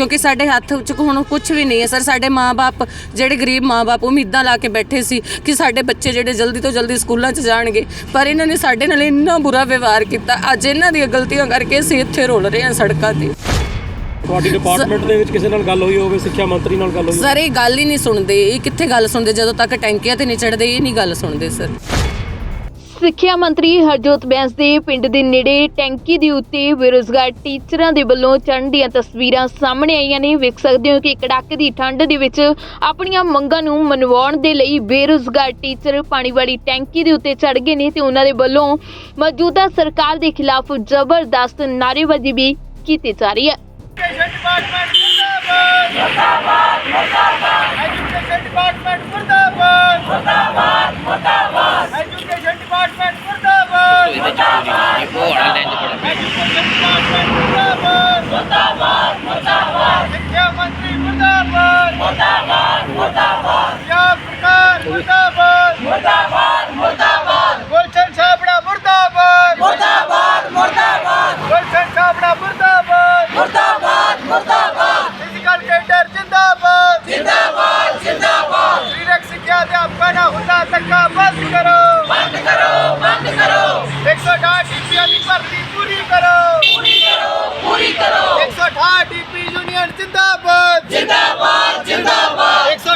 ਕਿਉਂਕਿ ਸਾਡੇ ਹੱਥ 'ਚ ਹੁਣ ਕੁਝ ਵੀ ਨਹੀਂ ਹੈ ਸਰ। ਸਾਡੇ ਮਾਪੇ ਜਿਹੜੇ ਗਰੀਬ ਮਾਪੇ ਉਮੀਦਾਂ ਲਾ ਕੇ ਬੈਠੇ ਸੀ ਕਿ ਸਾਡੇ ਬੱਚੇ ਜਿਹੜੇ ਜਲਦੀ ਤੋਂ ਜਲਦੀ ਸਕੂਲਾਂ 'ਚ ਜਾਣਗੇ। ਪਰ ਇਹਨਾਂ ਨੇ ਸਾਡੇ ਨਾਲ ਇੰਨਾ ਬੁਰਾ ਵਿਵਹਾਰ ਕੀਤਾ। ਅੱਜ ਇਹਨਾਂ ਦੀਆਂ ਗਲਤੀਆਂ ਕਰਕੇ ਅਸੀਂ ਇੱਥੇ ਰੁਲ ਰਹੇ ਹਾਂ ਸੜਕਾਂ ਤੇ। ਤੁਹਾਡੀ ਡਿਪਾਰਟਮੈਂਟ ਦੇ ਵਿੱਚ ਕਿਸੇ ਨਾਲ ਗੱਲ ਹੋਈ ਹੋਵੇ ਸਿੱਖਿਆ ਮੰਤਰੀ ਨਾਲ ਗੱਲ ਹੋਈ? ਸਰ ਇਹ ਗੱਲ ਹੀ ਨਹੀਂ ਸੁਣਦੇ। ਇਹ ਕਿੱਥੇ ਗੱਲ ਸੁਣਦੇ? ਜਦੋਂ ਤੱਕ ਟੈਂਕੀਆਂ ਤੇ ਨਹੀਂ ਚੜਦੇ ਇਹ ਨਹੀਂ ਗੱਲ ਸੁਣਦੇ ਸਰ। ਸਿੱਖਿਆ ਮੰਤਰੀ ਹਰਜੋਤ ਬੈਂਸ ਦੇ ਪਿੰਡ ਦੇ ਨੇੜੇ ਟੈਂਕੀ ਦੇ ਉੱਤੇ ਬੇਰੁਜ਼ਗਾਰ ਟੀਚਰਾਂ ਦੇ ਵੱਲੋਂ ਚੜ੍ਹਨ ਦੀਆਂ ਤਸਵੀਰਾਂ ਸਾਹਮਣੇ ਆਈਆਂ ਨੇ। ਵੇਖ ਸਕਦੇ ਹੋ ਕਿ ਕੜਾਕੇ ਦੀ ਠੰਡ ਦੇ ਵਿੱਚ ਆਪਣੀਆਂ ਮੰਗਾਂ ਨੂੰ ਮਨਵਾਉਣ ਦੇ ਲਈ ਬੇਰੁਜ਼ਗਾਰ ਟੀਚਰ ਪਾਣੀ ਵਾਲੀ ਟੈਂਕੀ ਦੇ ਉੱਤੇ ਚੜ੍ਹ ਗਏ ਨੇ ਤੇ ਉਹਨਾਂ ਦੇ ਵੱਲੋਂ ਮੌਜੂਦਾ ਸਰਕਾਰ ਦੇ ਖਿਲਾਫ ਜ਼ਬਰਦਸਤ ਨਾਅਰੇਬਾਜ਼ੀ ਵੀ ਕੀਤੀ ਜਾ ਰਹੀ ਹੈ। ਮੁਰਦਾਬਾਦ ਮੁਰਦਾਬਾਦ ਮੁਰਦਾਬਾਦ ਐਜੂਕੇਸ਼ਨ ਡਿਪਾਰਟਮੈਂਟ ਮੁਰਦਾਬਾਦ ਐਜੂਕੇਸ਼ਨ ਡਿਪਾਰਟਮੈਂਟ ਮੁਰਦਾਬਾਦ ਮੁਰਦਾਬਾਦ ਮੁਰਦਾਬਾਦ ਸਿੱਖਿਆ ਮੰਤਰੀ ਮੁਰਦਾਬਾਦ ਮੁਰਦਾਬਾਦ। ਮੁਰਦਾਬਾਦ ਪੰਜਾਬ ਸਰਕਾਰ ਮੁਰਦਾਬਾਦ। ਮੁਰਦਾਬਾਦ ਮੁਰਦਾਬਾਦ। ਗੁਲਸ਼ਨ ਛਾਪੜਾ ਮੁਰਦਾਬਾਦ। ਮੁਰਦਾਬਾਦ ਮੁਰਦਾਬਾਦ। ਗੁਲਸ਼ਨ ਛਾਪੜਾ ਮੁਰਦਾਬਾਦ। ਮੁਰਦਾਬਾਦ ਮੁਰਦਾਬਾਦ। ਫਿਜ਼ੀਕਲ ਕੇਡਰ ਜਿੰਦਾਬਾਦ। ਜਿੰਦਾਬਾਦ ਜਿੰਦਾਬਾਦ। ਸਰੀਰਕ ਸਿੱਖਿਆ ਦਾ ਹੁੰਦਾ ਧੱਕਾ ਬੰਦ ਕਰੋ। ਬੰਦ ਕਰੋ ਬੰਦ ਕਰੋ। 168 ਡੀਪੀਆਂ ਦੀ ਭਰਤੀ ਪੂਰੀ ਕਰੋ। ਪੂਰੀ ਕਰੋ ਪੂਰੀ ਕਰੋ। 168 ਡੀਪੀ ਯੂਨੀਅਨ ਜਿੰਦਾਬਾਦ। ਜਿੰਦਾਬਾਦ।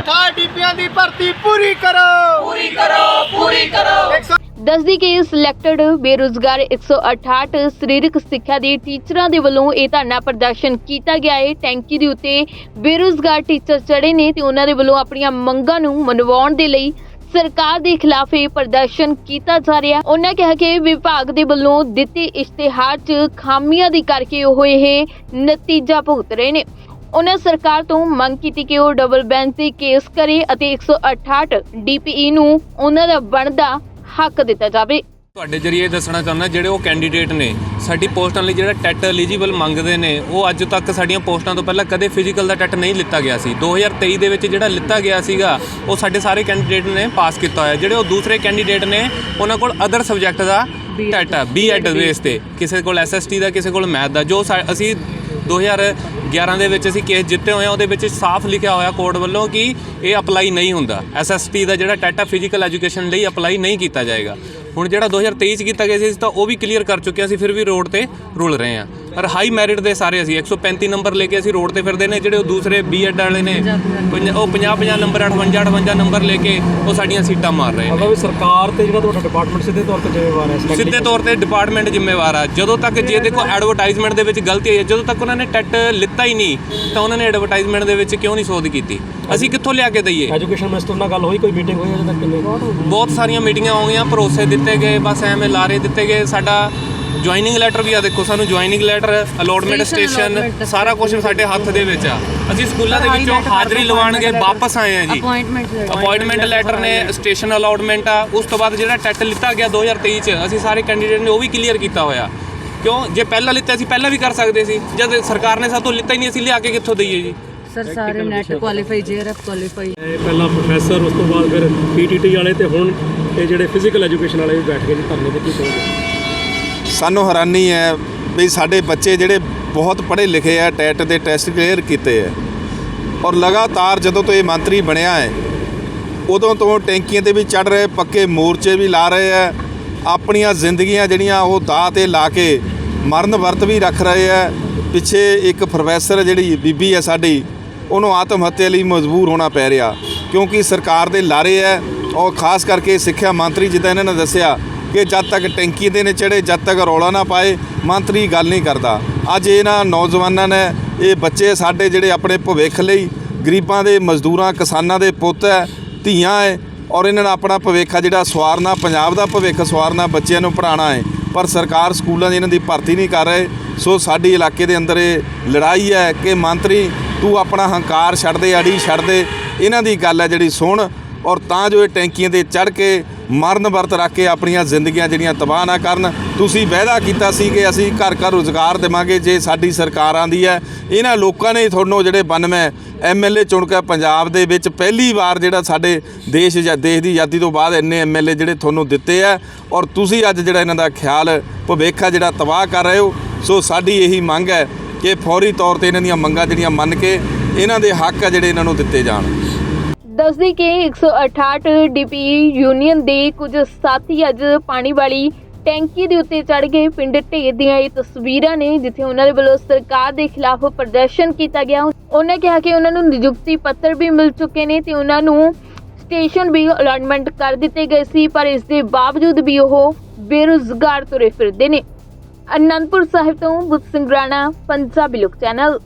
ਜਿੰਦਾਬਾਦ 168 ਡੀਪੀਆਂ ਦੀ ਭਰਤੀ ਪੂਰੀ ਕਰੋ। ਪੂਰੀ ਕਰੋ ਪੂਰੀ ਕਰੋ। ਦੱਸਦੀ ਕਿ ਸਿਲੈਕਟਡ ਬੇਰੁਜ਼ਗਾਰ 168 ਸਰੀਰਕ ਸਿੱਖਿਆ ਦੇ ਟੀਚਰਾਂ ਦੇ ਵੱਲੋਂ ਇਹ ਧਰਨਾ ਪ੍ਰਦਰਸ਼ਨ ਕੀਤਾ ਗਿਆ ਹੈ। ਟੈਂਕੀ ਦੇ ਉੱਤੇ ਬੇਰੁਜ਼ਗਾਰ ਟੀਚਰ ਚੜੇ ਨੇ ਤੇ ਉਹਨਾਂ ਦੇ ਵੱਲੋਂ ਆਪਣੀਆਂ ਮੰਗਾਂ ਨੂੰ ਮਨਵਾਉਣ ਦੇ ਲਈ ਸਰਕਾਰ ਦੇ ਖਿਲਾਫ ਇਹ ਪ੍ਰਦਰਸ਼ਨ ਕੀਤਾ ਜਾ ਰਿਹਾ ਹੈ। ਉਹਨਾਂ ਕਿਹਾ ਕਿ ਵਿਭਾਗ ਦੇ ਵੱਲੋਂ ਦਿੱਤੇ ਇਸ਼ਤਿਹਾਰ 'ਚ ਖਾਮੀਆਂ ਦੀ ਕਰਕੇ ਉਹ ਇਹ ਨਤੀਜਾ ਭੁਗਤ ਰਹੇ ਨੇ। ਉਹਨਾਂ ਸਰਕਾਰ ਤੋਂ ਮੰਗ ਕੀਤੀ ਕਿ ਉਹ ਡਬਲ ਬੈਂਚ ਤੇ ਕੇਸ ਕਰੇ ਅਤੇ 168 ਡੀਪੀਈ ਨੂੰ ਉਹਨਾਂ ਦਾ ਬਣਦਾ ਹੱਕ ਦਿੱਤਾ ਜਾਵੇ। ਤੁਹਾਡੇ ਜਰੀਏ ਦੱਸਣਾ ਚਾਹੁੰਦਾ ਜਿਹੜੇ ਉਹ ਕੈਂਡੀਡੇਟ ਨੇ ਸਾਡੀ ਪੋਸਟਾਂ ਲਈ ਜਿਹੜਾ ਟੈਟ ਐਲੀਜੀਬਲ ਮੰਗਦੇ ਨੇ ਉਹ ਅੱਜ ਤੱਕ ਸਾਡੀਆਂ ਪੋਸਟਾਂ ਤੋਂ ਪਹਿਲਾਂ ਕਦੇ ਫਿਜ਼ੀਕਲ ਦਾ ਟੈਟ ਨਹੀਂ ਲਿੱਤਾ ਗਿਆ ਸੀ। 2023 ਦੇ ਵਿੱਚ ਜਿਹੜਾ ਲਿੱਤਾ ਗਿਆ ਸੀਗਾ ਉਹ ਸਾਡੇ ਸਾਰੇ ਕੈਂਡੀਡੇਟ ਨੇ ਪਾਸ ਕੀਤਾ ਹੋਇਆ। ਜਿਹੜੇ ਉਹ ਦੂਸਰੇ ਕੈਂਡੀਡੇਟ ਨੇ ਉਹਨਾਂ ਕੋਲ ਅਦਰ ਸਬਜੈਕਟ ਦਾ ਟੈਟ ਆ ਬੀਐਡ ਬੇਸ ਤੇ। ਕਿਸੇ ਕੋਲ ਐਸਐਸਟੀ ਦਾ ਕਿਸੇ ਕੋਲ ਮੈਥ ਦਾ ਜੋ ਅਸੀਂ 2011 ਦੇ ਵਿੱਚ ਅਸੀਂ ਕੇਸ ਜਿੱਤੇ ਹੋਏ ਆ ਉਹਦੇ ਵਿੱਚ ਸਾਫ਼ ਲਿਖਿਆ ਹੋਇਆ ਕੋਰਟ ਵੱਲੋਂ ਕਿ ਇਹ ਅਪਲਾਈ ਨਹੀਂ ਹੁੰਦਾ। ਐਸਐਸਟੀ ਦਾ ਜਿਹੜਾ ਟੈਟਾ ਫਿਜ਼ੀਕਲ ਐਜੂਕੇਸ਼ਨ ਲਈ ਅਪਲਾਈ ਨਹੀਂ ਕੀਤਾ ਜਾਏਗਾ। ਹੁਣ ਜਿਹੜਾ 2023 ਚ ਕੀਤਾ ਗਿਆ ਸੀ ਤਾਂ ਉਹ ਵੀ ਕਲੀਅਰ ਕਰ ਚੁੱਕੇ ਹਾਂ, ਅਸੀਂ ਫਿਰ ਵੀ ਰੋਡ ਤੇ ਰੁਲ ਰਹੇ ਹਾਂ। ਪਰ ਹਾਈ ਮੈਰਿਟ ਦੇ ਸਾਰੇ ਅਸੀਂ 135 ਨੰਬਰ ਲੈ ਕੇ ਅਸੀਂ ਰੋਡ ਤੇ ਫਿਰਦੇ ਨੇ ਜਿਹੜੇ ਉਹ ਦੂਸਰੇ ਬੀਐਡ ਵਾਲੇ ਨੇ ਉਹ 50 50 ਨੰਬਰ 58 58 ਨੰਬਰ ਲੈ ਕੇ ਉਹ ਸਾਡੀਆਂ ਸੀਟਾਂ ਮਾਰ ਰਹੇ ਨੇ। ਮਤਲਬ ਸਰਕਾਰ ਤੇ ਜਿਹੜਾ ਤੁਹਾਡਾ ਡਿਪਾਰਟਮੈਂਟ ਸਿੱਧੇ ਤੌਰ ਤੇ ਜ਼ਿੰਮੇਵਾਰ ਹੈ। ਸਿੱਧੇ ਤੌਰ ਤੇ ਡਿਪਾਰਟਮੈਂਟ ਜ਼ਿੰਮੇਵਾਰ ਆ। ਜਦੋਂ ਤੱਕ ਜੇ ਦੇਖੋ ਐਡਵਰਟਾਈਜ਼ਮੈਂਟ ਦੇ ਵਿੱਚ ਗਲਤੀ ਹੈ ਜਦੋਂ ਤੱਕ ਉਹਨਾਂ ਨੇ ਟੈਟ ਲਿੱਤਾ ਹੀ ਨਹੀਂ ਤਾਂ ਉਹਨਾਂ ਨੇ ਐਡਵਰਟਾਈਜ਼ਮੈਂਟ ਦੇ ਵਿੱਚ ਕਿਉਂ ਨਹੀਂ ਸੋਧ ਕੀਤੀ? ਅਸੀਂ ਕਿੱਥੋਂ ਲਿਆ ਕੇ ਦਈਏ? ਐਜੂਕੇਸ਼ਨ ਮਿਨਿਸਟਰ ਨਾਲ ਗੱਲ ਹੋਈ ਕੋਈ ਮੀਟਿੰਗ ਹੋਈ ਅਜੇ ਤੱਕ? ਬਹੁਤ ਸਾਰੀਆਂ ਮੀਟਿੰਗਾਂ ਹੋ ਗਈਆਂ ਭਰੋਸੇ ਦਿੱਤੇ ਗਏ ਬਸ ਐਵੇਂ ਲਾਰੇ ਦਿੱਤੇ ਗਏ। ਸਾਡਾ ਜੁਆਇਨਿੰਗ ਲੈਟਰ ਵੀ ਆ ਦੇਖੋ ਸਾਨੂੰ ਜੁਆਇਨਿੰਗ ਲੈਟਰ ਅਲੋਟਮੈਂਟ ਸਟੇਸ਼ਨ ਸਾਰਾ ਕੁਝ ਸਾਡੇ ਹੱਥ ਦੇ ਵਿੱਚ ਆ। ਅਸੀਂ ਸਕੂਲਾਂ ਦੇ ਵਿੱਚੋਂ ਹਾਜ਼ਰੀ ਲਵਾਉਣਗੇ ਵਾਪਸ ਆਏ ਆ ਜੀ। ਅਪਾਇੰਟਮੈਂਟ ਲੈਟਰ ਨੇ ਸਟੇਸ਼ਨ ਅਲਾਟਮੈਂਟ ਆ। ਉਸ ਤੋਂ ਬਾਅਦ ਜਿਹੜਾ ਟੈਟ ਲਿੱਤਾ ਗਿਆ 2023 ਚ ਅਸੀਂ ਸਾਰੇ ਕੈਂਡੀਡੇਟ ਨੇ ਉਹ ਵੀ ਕਲੀਅਰ ਕੀਤਾ ਹੋਇਆ। ਕਿਉਂ? ਜੇ ਪਹਿਲਾਂ ਲਿੱਤਾ ਸੀ ਪਹਿਲਾਂ ਵੀ ਕਰ ਸਕਦੇ ਸੀ। ਜਦ ਸਰਕਾਰ ਨੇ ਸਾਤੋਂ ਲਿੱਤਾ ਹੀ ਨਹੀਂ ਅਸੀਂ ਲਿਆ ਕੇ ਕਿੱਥੋਂ ਦਈਏ ਜੀ? ਸਰ ਸਾਰੇ ਨੈਟ ਕੁਆਲੀਫਾਈ ਜੇਆਰਐਫ ਕੁਆਲੀਫਾਈ ਇਹ ਪਹਿਲਾਂ ਪ੍ਰੋਫੈਸਰ ਉਸ ਤੋਂ ਬਾਅਦ ਫਿਰ ਪੀਟੀਟੀ ਵਾਲੇ ਤੇ ਹੁਣ ਇਹ ਜਿਹੜੇ ਫਿਜ਼ੀਕਲ ਐਜੂਕੇਸ਼ਨ ਵਾਲੇ ਵੀ ਬੈਠ ਗਏ ਜੀ ਧਰਨੇ ਤੇ ਕੀ ਕਹੋਗੇ? ਸਾਨੂੰ ਹੈਰਾਨੀ ਹੈ ਵੀ ਸਾਡੇ ਬੱਚੇ ਜਿਹੜੇ ਬਹੁਤ ਪੜ੍ਹੇ ਲਿਖੇ ਆ, ਟੈਟ ਦੇ ਟੈਸਟ ਕਲੀਅਰ ਕੀਤੇ ਆ। ਔਰ ਲਗਾਤਾਰ ਜਦੋਂ ਤੋਂ ਇਹ ਮੰਤਰੀ ਬਣਿਆ ਹੈ, ਉਦੋਂ ਤੋਂ ਟੈਂਕੀਆਂ ਤੇ ਵੀ ਚੜ ਰਹੇ, ਪੱਕੇ ਮੋਰਚੇ ਵੀ ਲਾ ਰਹੇ ਆ। ਆਪਣੀਆਂ ਜ਼ਿੰਦਗੀਆਂ ਜਿਹੜੀਆਂ ਉਹ ਦਾਅ ਤੇ ਲਾ ਕੇ ਮਰਨ ਵਰਤ ਵੀ ਰੱਖ ਰਹੇ ਆ। ਪਿੱਛੇ ਇੱਕ ਪ੍ਰੋਫੈਸਰ ਜਿਹੜੀ ਬੀਬੀ ਹੈ ਸਾਡੀ, ਉਹਨੂੰ ਆਤਮ ਹੱਤਿਆ ਲਈ ਮਜਬੂਰ ਹੋਣਾ ਪੈ ਰਿਹਾ। ਕਿਉਂਕਿ ਸਰਕਾਰ ਦੇ ਲਾਰੇ ਹੈ, ਔਰ ਖਾਸ ਕਰਕੇ ਸਿੱਖਿਆ ਮੰਤਰੀ ਜਿੱਦਾਂ ਇਹਨਾਂ ਨੇ ਦੱਸਿਆ ਕਿ ਜਦ ਤੱਕ ਟੈਂਕੀ ਦੇ ਨੇ ਚੜੇ ਜਦ ਤੱਕ ਰੌਲਾ ਨਾ ਪਾਏ, ਮੰਤਰੀ ਗੱਲ ਨਹੀਂ ਕਰਦਾ। ਅੱਜ ਇਹਨਾਂ ਨੌਜਵਾਨਾਂ ਨੇ ਇਹ ਬੱਚੇ ਸਾਡੇ ਜਿਹੜੇ ਆਪਣੇ ਭਵਿੱਖ ਲਈ ਗਰੀਬਾਂ ਦੇ, ਮਜ਼ਦੂਰਾਂ, ਕਿਸਾਨਾਂ ਦੇ ਪੁੱਤ ਹੈ, ਧੀਆਂ ਹੈ, ਔਰ ਇਹਨਾਂ ਨੇ ਆਪਣਾ ਭਵਿੱਖ ਆ ਜਿਹੜਾ ਸਵਾਰਨਾ, ਪੰਜਾਬ ਦਾ ਭਵਿੱਖ ਸਵਾਰਨਾ ਬੱਚਿਆਂ ਨੂੰ ਪੜ੍ਹਾਉਣਾ ਹੈ। ਪਰ ਸਰਕਾਰ ਸਕੂਲਾਂ ਦੀ ਇਹਨਾਂ ਦੀ ਭਰਤੀ ਨਹੀਂ ਕਰ ਰਹੇ। ਸੋ ਸਾਡੀ ਇਲਾਕੇ ਦੇ ਅੰਦਰ ਇਹ ਲੜਾਈ ਹੈ ਕਿ ਮੰਤਰੀ, ਤੂੰ ਆਪਣਾ ਹੰਕਾਰ ਛੱਡ ਦੇ, ਅੜੀ ਛੱਡ ਦੇ। ਇਹਨਾਂ ਦੀ ਗੱਲ ਹੈ ਜਿਹੜੀ ਸੁਣ, ਔਰ ਤਾਂ ਜੋ ਇਹ ਟੈਂਕੀਆਂ ਤੇ ਚੜ ਕੇ ਮਰਨ ਵਰਤ ਰੱਖ ਕੇ ਆਪਣੀਆਂ ਜ਼ਿੰਦਗੀਆਂ ਜਿਹੜੀਆਂ ਤਬਾਹ ਨਾ ਕਰਨ। ਤੁਸੀਂ ਵਾਅਦਾ ਕੀਤਾ ਸੀ ਕਿ ਅਸੀਂ ਘਰ ਘਰ ਰੁਜ਼ਗਾਰ ਦੇਵਾਂਗੇ, ਜੇ ਸਾਡੀ ਸਰਕਾਰ ਆਂਦੀ ਹੈ। ਇਹਨਾਂ ਲੋਕਾਂ ਨੇ ਤੁਹਾਨੂੰ ਜਿਹੜੇ 92 ਐਮਐਲਏ ਚੁਣ ਕੇ ਪੰਜਾਬ ਦੇ ਵਿੱਚ ਪਹਿਲੀ ਵਾਰ ਜਿਹੜਾ ਸਾਡੇ ਦੇਸ਼ ਜਾਂ ਦੇਸ਼ ਦੀ ਆਜ਼ਾਦੀ ਤੋਂ ਬਾਅਦ ਇੰਨੇ ਐਮਐਲਏ ਜਿਹੜੇ ਤੁਹਾਨੂੰ ਦਿੱਤੇ ਆ। ਔਰ ਤੁਸੀਂ ਅੱਜ ਜਿਹੜਾ ਇਹਨਾਂ ਦਾ ਖਿਆਲ ਭਵਿੱਖ ਆ ਜਿਹੜਾ ਤਬਾਹ ਕਰ ਰਹੇ ਹੋ। ਸੋ ਸਾਡੀ ਇਹੀ ਮੰਗ ਹੈ ਕਿ ਫੌਰੀ ਤੌਰ ਤੇ ਇਹਨਾਂ ਦੀਆਂ ਮੰਗਾਂ ਜਿਹੜੀਆਂ ਮੰਨ ਕੇ ਇਹਨਾਂ ਦੇ ਹੱਕ ਆ ਜਿਹੜੇ ਇਹਨਾਂ ਨੂੰ ਦਿੱਤੇ ਜਾਣ। ਦੱਸਦੀ ਕਿ 168 ਡੀਪੀ ਯੂਨੀਅਨ ਦੇ ਕੁਝ ਸਾਥੀ ਅੱਜ ਪਾਣੀ ਵਾਲੀ ਟੈਂਕੀ ਦੇ ਉੱਤੇ ਚੜ ਗਏ। ਪਿੰਡ ਢੇਰ ਦੀਆਂ ਇਹ ਤਸਵੀਰਾਂ ਨੇ ਜਿੱਥੇ ਉਹਨਾਂ ਦੇ ਵੱਲੋਂ ਸਰਕਾਰ ਦੇ ਖਿਲਾਫ ਪ੍ਰਦਰਸ਼ਨ ਕੀਤਾ ਗਿਆ। ਉਹਨਾਂ ਕਿਹਾ ਕਿ ਉਹਨਾਂ ਨੂੰ ਨਿਯੁਕਤੀ ਪੱਤਰ ਵੀ ਮਿਲ ਚੁੱਕੇ ਨੇ ਤੇ ਉਹਨਾਂ ਨੂੰ ਸਟੇਸ਼ਨ ਵੀ ਅਲਾਟਮੈਂਟ ਕਰ ਦਿੱਤੇ ਗਏ ਸੀ, ਪਰ ਇਸ ਦੇ ਬਾਵਜੂਦ ਵੀ ਉਹ ਬੇਰੁਜ਼ਗਾਰ ਤੁਰੇ ਫਿਰਦੇ ਨੇ। ਅਨੰਦਪੁਰ ਸਾਹਿਬ ਤੋਂ ਬੁੱਧ ਸਿੰਘ ਰਾਣਾ, ਪੰਜਾਬੀ ਲੋਕ ਚੈਨਲ।